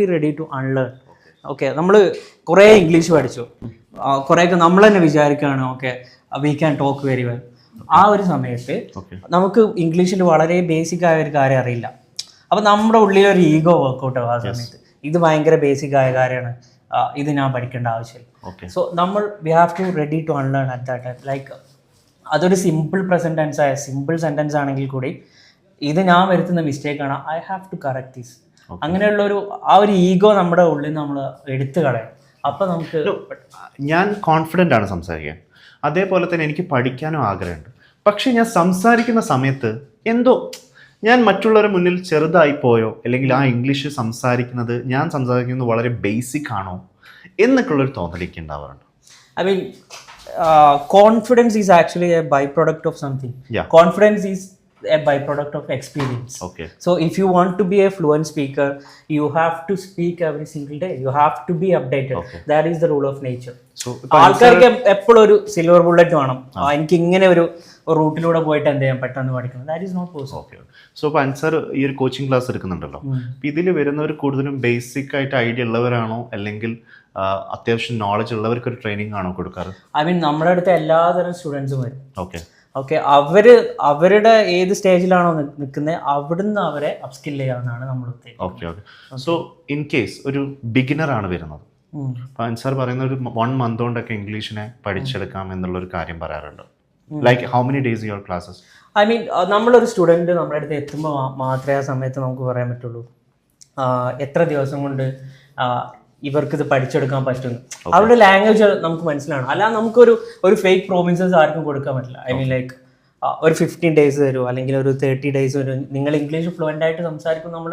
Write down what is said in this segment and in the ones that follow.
Be ready to unlearn okay നമ്മൾ കുറേ English പഠിച്ചു. കുറേയൊക്കെ നമ്മൾ തന്നെ വിചാരിക്കുകയാണ് okay we can talk very well ആ ഒരു സമയത്ത് നമുക്ക് ഇംഗ്ലീഷിൽ വളരെ ബേസിക് ആയ ഒരു കാര്യം അറിയില്ല. അപ്പം നമ്മുടെ ഉള്ളിൽ ഒരു ഈഗോ വർക്കൗട്ട് ആവും ആ സമയത്ത്. ഇത് ഭയങ്കര ബേസിക് ആയ കാര്യമാണ്. ഇത് ഞാൻ പഠിക്കേണ്ട ആവശ്യമില്ല. സോ നമ്മൾ we have to ready to unlearn at that time like അതൊരു സിമ്പിൾ പ്രസന്റൻസ് ആയ സിമ്പിൾ സെന്റൻസ് ആണെങ്കിൽ കൂടി ഇത് ഞാൻ വരുത്തുന്ന ആണ്. I have to correct this അങ്ങനെയുള്ള ഒരു ആ ഒരു ഈഗോ നമ്മുടെ ഉള്ളിൽ നമ്മൾ എടുത്തു കളയണം അപ്പം നമുക്ക് ഞാൻ കോൺഫിഡന്റ് ആണ് സംസാരിക്കാൻ. അതേപോലെ തന്നെ എനിക്ക് പഠിക്കാനും ആഗ്രഹമുണ്ട്. പക്ഷേ ഞാൻ സംസാരിക്കുന്ന സമയത്ത് എന്തോ ഞാൻ മറ്റുള്ളവരുടെ മുന്നിൽ ചെറുതായി പോയോ അല്ലെങ്കിൽ ആ ഇംഗ്ലീഷ് സംസാരിക്കുന്നത് ഞാൻ സംസാരിക്കുന്നത് വളരെ ബേസിക് ആണോ എന്നൊക്കെയുള്ളൊരു തോന്നലേക്ക് ഉണ്ടാവാറുണ്ട്. I mean confidence is actually a byproduct of something confidence is a byproduct of experience. Okay. So, if you want to be a fluent speaker, you have to speak every single day. You have to be updated. Okay. That is the rule of nature. ആൾക്കാർക്ക് എപ്പോഴും ഒരു silver bullet വേണം എനിക്ക് ഇങ്ങനെ ഒരു റൂട്ടിലൂടെ പോയിട്ട് എന്ത് ചെയ്യാൻ പെട്ടെന്ന് പഠിക്കണം that is not possible okay so അപ്പോൾ അൻസർ ഈ ഒരു കോച്ചിങ് ക്ലാസ് എടുക്കുന്നുണ്ടല്ലോ ഇതിൽ വരുന്നവർ കൂടുതലും ബേസിക് ആയിട്ട് ഐഡിയ ഉള്ളവരാണോ അല്ലെങ്കിൽ അത്യാവശ്യം നോളജ് ഉള്ളവർക്ക് ഒരു ട്രെയിനിങ് ആണോ കൊടുക്കാറ് ഐ മീൻ നമ്മുടെ അടുത്ത് എല്ലാതരം സ്റ്റുഡൻസും വരും ഓക്കെ ഓക്കെ അവർ അവരുടെ ഏത് സ്റ്റേജിലാണോ നിൽക്കുന്നത് അവിടുന്ന് അവരെ അപ്സ്കിൽ ചെയ്യാവുന്നതാണ് നമ്മൾ okay okay. So in case ഒരു ബിഗിനർ ആണ് വരുന്നത്. സാർ അപ്പോൾ അൻസാർ പറയുന്ന ഒരു വൺ മന്ത് കൊണ്ടൊക്കെ ഇംഗ്ലീഷിനെ പഠിച്ചെടുക്കാം എന്നുള്ളൊരു കാര്യം പറയാറുണ്ട്. Like how many days your classes I mean നമ്മളൊരു സ്റ്റുഡന്റ് നമ്മുടെ അടുത്ത് എത്തുമ്പോൾ മാത്രമേ ആ സമയത്ത് നമുക്ക് പറയാൻ പറ്റുള്ളൂ. എത്ര ദിവസം കൊണ്ട് ഇവർക്ക് ഇത് പഠിച്ചെടുക്കാൻ പറ്റുന്നു അവരുടെ ലാംഗ്വേജ് നമുക്ക് മനസ്സിലാണ് അല്ലാതെ നമുക്കൊരു ഒരു ഫേക്ക് പ്രോമിസസ് ആർക്കും കൊടുക്കാൻ പറ്റില്ല. ഐ മീൻ ലൈക്ക് ഒരു ഫിഫ്റ്റീൻ ഡേയ്സ് വരും അല്ലെങ്കിൽ ഒരു തേർട്ടി ഡേയ്സ് വരും. നിങ്ങൾ ഇംഗ്ലീഷ് ഫ്ലുവന്റ് ആയിട്ട് സംസാരിക്കും നമ്മൾ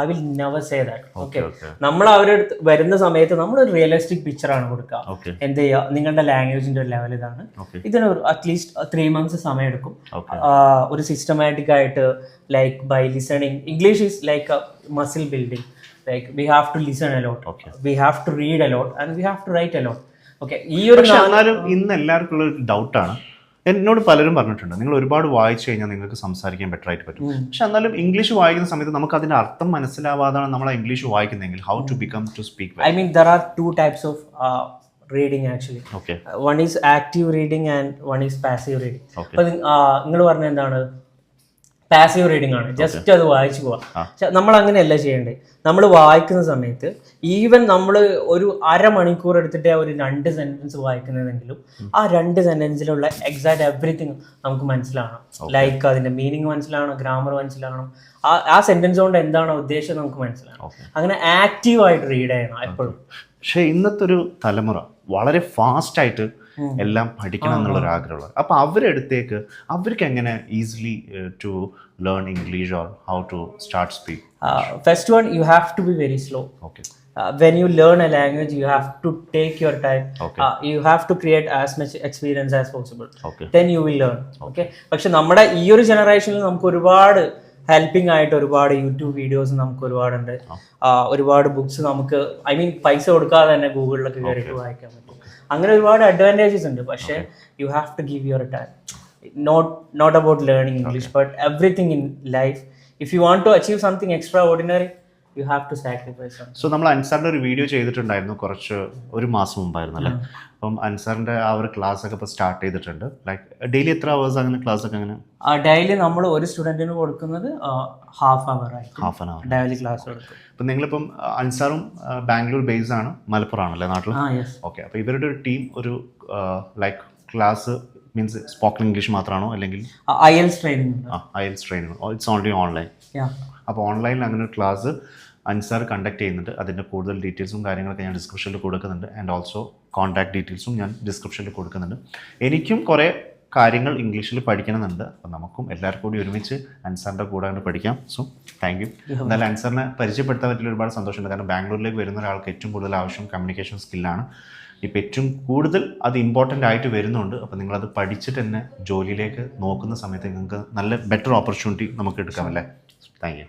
I will never say that okay നമ്മൾ അവരുടെ അടുത്ത് വരുന്ന സമയത്ത് നമ്മൾ ഒരു റിയലിസ്റ്റിക് പിക്ചറാണ് കൊടുക്കുക. എന്ത് ചെയ്യുക നിങ്ങളുടെ ലാംഗ്വേജിന്റെ ഒരു ലെവൽ ഇതാണ്. ഇതിന് ഇതിന് അറ്റ്ലീസ്റ്റ് ത്രീ മന്ത്സ് സമയം എടുക്കും ഒരു സിസ്റ്റമാറ്റിക് ആയിട്ട് like by listening English is like muscle building like we have to listen a lot. We have to read a lot and we have to write a lot okay ഈ ഒരു പക്ഷെ എന്നാലും ഇന്ന് എല്ലാവർക്കും ഉള്ള ഒരു ഡൗട്ടാണ് എന്നോട് പലരും പറഞ്ഞിട്ടുണ്ട്. നിങ്ങൾ ഒരുപാട് വായിച്ചു കഴിഞ്ഞാൽ നിങ്ങൾക്ക് സംസാരിക്കാൻ ബെറ്റർ ആയിട്ട് പറ്റും. പക്ഷെ എന്നാലും ഇംഗ്ലീഷ് വായിക്കുന്ന സമയത്ത് നമുക്ക് അതിന്റെ അർത്ഥം മനസ്സിലാവാതാണ് നമ്മൾ English വായിക്കുന്നതെങ്കിൽ how to become to speak I mean there are two types of reading actually one is active reading and one is passive reading നിങ്ങൾ പറഞ്ഞ എന്താണ്? പാസീവ് റീഡിംഗ് ആണ്. ജസ്റ്റ് അത് വായിച്ചു പോവാം. നമ്മൾ അങ്ങനെയല്ല ചെയ്യേണ്ടത്. നമ്മൾ വായിക്കുന്ന സമയത്ത് ഈവൻ നമ്മൾ ഒരു അരമണിക്കൂർ എടുത്തിട്ട് ഒരു രണ്ട് സെന്റൻസ് വായിക്കുന്നതെങ്കിലും ആ രണ്ട് സെന്റൻസിലുള്ള എക്സാക്ട് എവറിത്തിങ് നമുക്ക് മനസ്സിലാകണം ലൈക്ക് അതിന്റെ മീനിങ് മനസ്സിലാകണം ഗ്രാമർ മനസ്സിലാകണം ആ ആ സെന്റൻസ് കൊണ്ട് എന്താണോ ഉദ്ദേശം നമുക്ക് മനസ്സിലാകണം. അങ്ങനെ ആക്റ്റീവായിട്ട് റീഡ് ചെയ്യണം എപ്പോഴും. പക്ഷെ ഇന്നത്തെ ഒരു തലമുറ വളരെ ഫാസ്റ്റ് ആയിട്ട് എല്ലാം പഠിക്കണം എന്നുള്ള ഒരു ആഗ്രഹമുള്ളത് അപ്പൊ അവരുടെ അവർക്ക് എങ്ങനെ easily to learn English or how to start speak first one you have to be very slow okay uh, when you learn a language you have to take your time Okay. uh, you have to create as much experience as possible Okay. then you will learn okay പക്ഷെ നമ്മുടെ ഈ ഒരു ജനറേഷനിൽ നമുക്ക് ഒരുപാട് helping ആയിട്ട് ഒരുപാട് YouTube videos നമുക്ക് ഒരുപാടുണ്ട്. ഒരുപാട് ബുക്സ് നമുക്ക് ഐ മീൻ പൈസ കൊടുക്കാതെ തന്നെ ഗൂഗിളിലൊക്കെ കയറിയിട്ട് വായിക്കാൻ പറ്റും. അങ്ങനെ ഒരുപാട് അഡ്വാന്റേജസ് ഉണ്ട്. പക്ഷേ you have to give your time not not about learning English but everything in life if you want to achieve something extraordinary you have to sacrifice so നമ്മൾ അൻസാറിന്റെ ഒരു വീഡിയോ ചെയ്തിട്ടുണ്ടായിരുന്നു കുറച്ച് ഒരു മാസം മുമ്പായിരുന്നു അല്ലേ അപ്പം അൻസാറിന്റെ ആ ഒരു ക്ലാസ് ഒക്കെ ഇപ്പോൾ സ്റ്റാർട്ട് ചെയ്തിട്ടുണ്ട്. ലൈക്ക് ഡെയിലി എത്ര അവേഴ്സ് അങ്ങനെ ക്ലാസ് ഒക്കെ അങ്ങനെ? ഡെയിലി നമ്മൾ ഒരു സ്റ്റുഡന്റിന് കൊടുക്കുന്നത് ഹാഫ് അവർ ആയിട്ട് half an hour daily class കൊടുക്കും. അപ്പം നിങ്ങളിപ്പം അൻസാറും ബാംഗ്ലൂർ ബേസ് ആണ് മലപ്പുറം ആണല്ലേ നാട്ടിൽ ഓക്കെ അപ്പോൾ ഇവരുടെ ഒരു ടീം ഒരു like class means spoken English മാത്രമാണോ അല്ലെങ്കിൽ ട്രെയിനിങ് ഇറ്റ്സ് ഓൺലി ഓൺലൈൻ അപ്പോൾ ഓൺലൈനിൽ അങ്ങനെ ഒരു ക്ലാസ് അൻസാർ കണ്ടക്ട് ചെയ്യുന്നുണ്ട്. അതിന്റെ കൂടുതൽ ഡീറ്റെയിൽസും കാര്യങ്ങളൊക്കെ ഞാൻ ഡിസ്ക്രിപ്ഷനിൽ കൊടുക്കുന്നുണ്ട്. ആൻഡ് ഓൾസോ കോൺടാക്ട് ഡീറ്റെയിൽസും ഞാൻ ഡിസ്ക്രിപ്ഷനിൽ കൊടുക്കുന്നുണ്ട്. എനിക്കും കുറേ കാര്യങ്ങൾ ഇംഗ്ലീഷിൽ പഠിക്കണമെന്നുണ്ട്. അപ്പോൾ നമുക്കും എല്ലാവർക്കും കൂടി ഒരുമിച്ച് അൻസാറിന്റെ കൂടെ അങ്ങോട്ട് പഠിക്കാം. സോ താങ്ക് യു എന്നാലും അൻസാറിനെ പരിചയപ്പെടുത്താൻ പറ്റിയ ഒരുപാട് സന്തോഷമുണ്ട്. കാരണം ബാംഗ്ലൂരിലേക്ക് വരുന്ന ഒരാൾക്ക് ഏറ്റവും കൂടുതൽ ആവശ്യം കമ്മ്യൂണിക്കേഷൻ സ്കില്ലാണ് ഇപ്പോൾ ഏറ്റവും കൂടുതൽ അത് ഇമ്പോർട്ടന്റ് ആയിട്ട് വരുന്നുണ്ട്. അപ്പോൾ നിങ്ങളത് പഠിച്ചിട്ട് തന്നെ ജോലിയിലേക്ക് നോക്കുന്ന സമയത്ത് നിങ്ങൾക്ക് നല്ല ബെറ്റർ ഓപ്പർച്യൂണിറ്റി നമുക്ക് എടുക്കാം അല്ലേ? Thank you